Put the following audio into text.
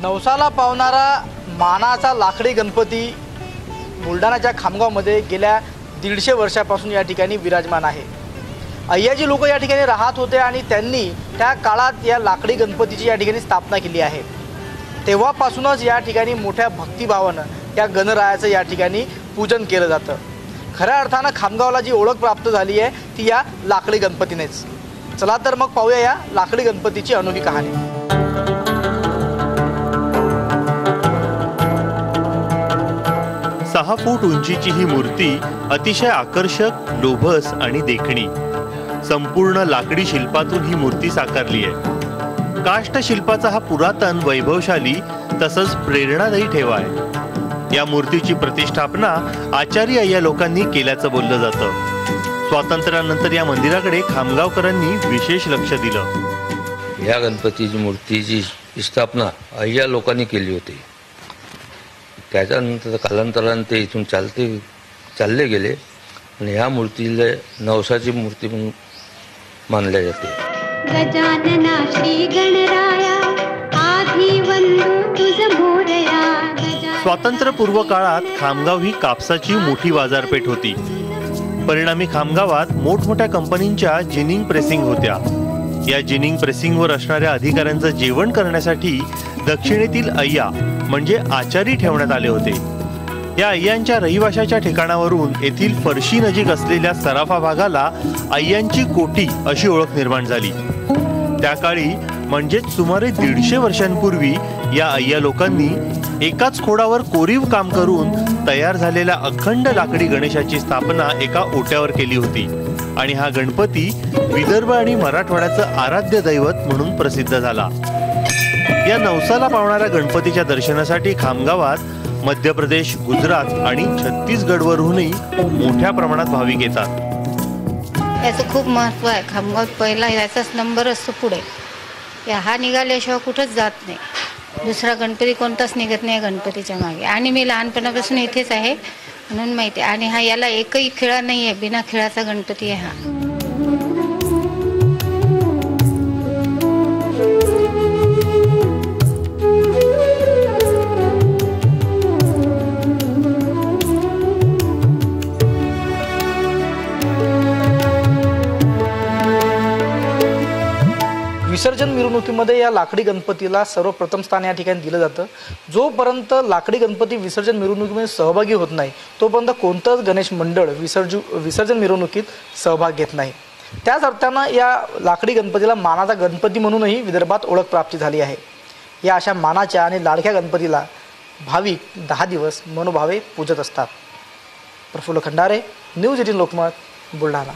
नवसाला पावणारा मानाचा लाकडी गणपती बुलढाण्याच्या खामगावमध्ये गेल्या दीडशे वर्षापासून या ठिकाणी विराजमान आहे. अय्याजी लोक या ठिकाणी राहत होते आणि त्यांनी त्या काळात या लाकडी गणपतीची या ठिकाणी स्थापना केली आहे. तेव्हापासूनच या ठिकाणी मोठ्या भक्तिभावानं या गणरायाचं या ठिकाणी पूजन केलं जातं. खऱ्या अर्थानं खामगावला जी ओळख प्राप्त झाली आहे ती या लाकडी गणपतीनेच. चला तर मग पाहूया या लाकडी गणपतीची अनोखी कहाणी. सहा फूट उंचीची ही मूर्ती अतिशय आकर्षक लोभस आणि देखणी. संपूर्ण लाकडी शिल्पातून ही मूर्ती साकारली आहे. काष्ट शिल्पाचा हा पुरातन वैभवशाली तसंच प्रेरणादायी ठेवा आहे. या मूर्तीची प्रतिष्ठापना आचार्य या लोकांनी केल्याचं बोललं जातं. स्वातंत्र्यानंतर या मंदिराकडे खामगावकरांनी विशेष लक्ष दिलं. या गणपतीची मूर्तीची स्थापना अय्या लोकांनी केली होती. त्याच्यानंतर कालांतराने ते इथून चालते चालले गेले. आणि ह्या मूर्तीला नवसाची मूर्ती म्हणून मानल्या जाते. गजानना श्री गणराया आधी वंदू तुझ मोरया. गजानना स्वातंत्र्यपूर्व काळात खामगाव ही कापसाची मोठी बाजारपेठ होती. परिणामी खामगावात मोठमोठ्या कंपनींच्या जिनिंग प्रेसिंग होत्या. या जिनिंग प्रेसिंगवर असणाऱ्या अधिकाऱ्यांचं जेवण करण्यासाठी दक्षिणेतील अय्या म्हणजे आचारी ठेवण्यात आले होते. या अय्यांच्या रहिवाशाच्या ठिकाणावरून येथील फरशी नजीक असलेल्या सराफा भागाला अय्यांची कोटी अशी ओळख निर्माण झाली. त्या काळी म्हणजेच सुमारे दीडशे वर्षांपूर्वी या अय्या लोकांनी एकाच खोडावर कोरीव काम करून तयार झालेल्या अखंड लाकडी गणेशाची स्थापना एका ओट्यावर केली होती आणि हा गणपती विदर्भ आणि मराठवाड्याचं आराध्य दैवत म्हणून प्रसिद्ध झाला. या नवसाला पावणाऱ्या गणपतीच्या दर्शनासाठी खामगावात मध्य प्रदेश गुजरात आणि छत्तीसगडवरूनही मोठ्या प्रमाणात भाविक येतात. याचं खूप महत्त्व आहे. खामगाव पहिला याचाच नंबर असतो पुढे. या हा निघाल्याशिवाय कुठंच जात नाही. दुसरा गणपती कोणताच निघत नाही गणपतीच्या मागे. आणि मी लहानपणापासून इथेच आहे म्हणून माहिती आहे. आणि हा याला एकही खेळा नाही आहे बिना खेळाचा गणपती आहे हा. विसर्जन मिरवणुकीमध्ये या लाकडी गणपतीला सर्वप्रथम स्थान या ठिकाणी दिलं जातं. जोपर्यंत लाकडी गणपती विसर्जन मिरवणुकीमध्ये सहभागी होत नाही तोपर्यंत कोणतंच गणेश मंडळ विसर्जू विसर्जन मिरवणुकीत सहभाग घेत नाही. त्याच अर्थानं या लाकडी गणपतीला मानाचा गणपती म्हणूनही विदर्भात ओळख प्राप्ती झाली आहे. या अशा मानाच्या आणि लाडक्या गणपतीला भाविक दहा दिवस मनोभावे पूजत असतात. Prafull Khandare news eighteen Lokmat Buldhana.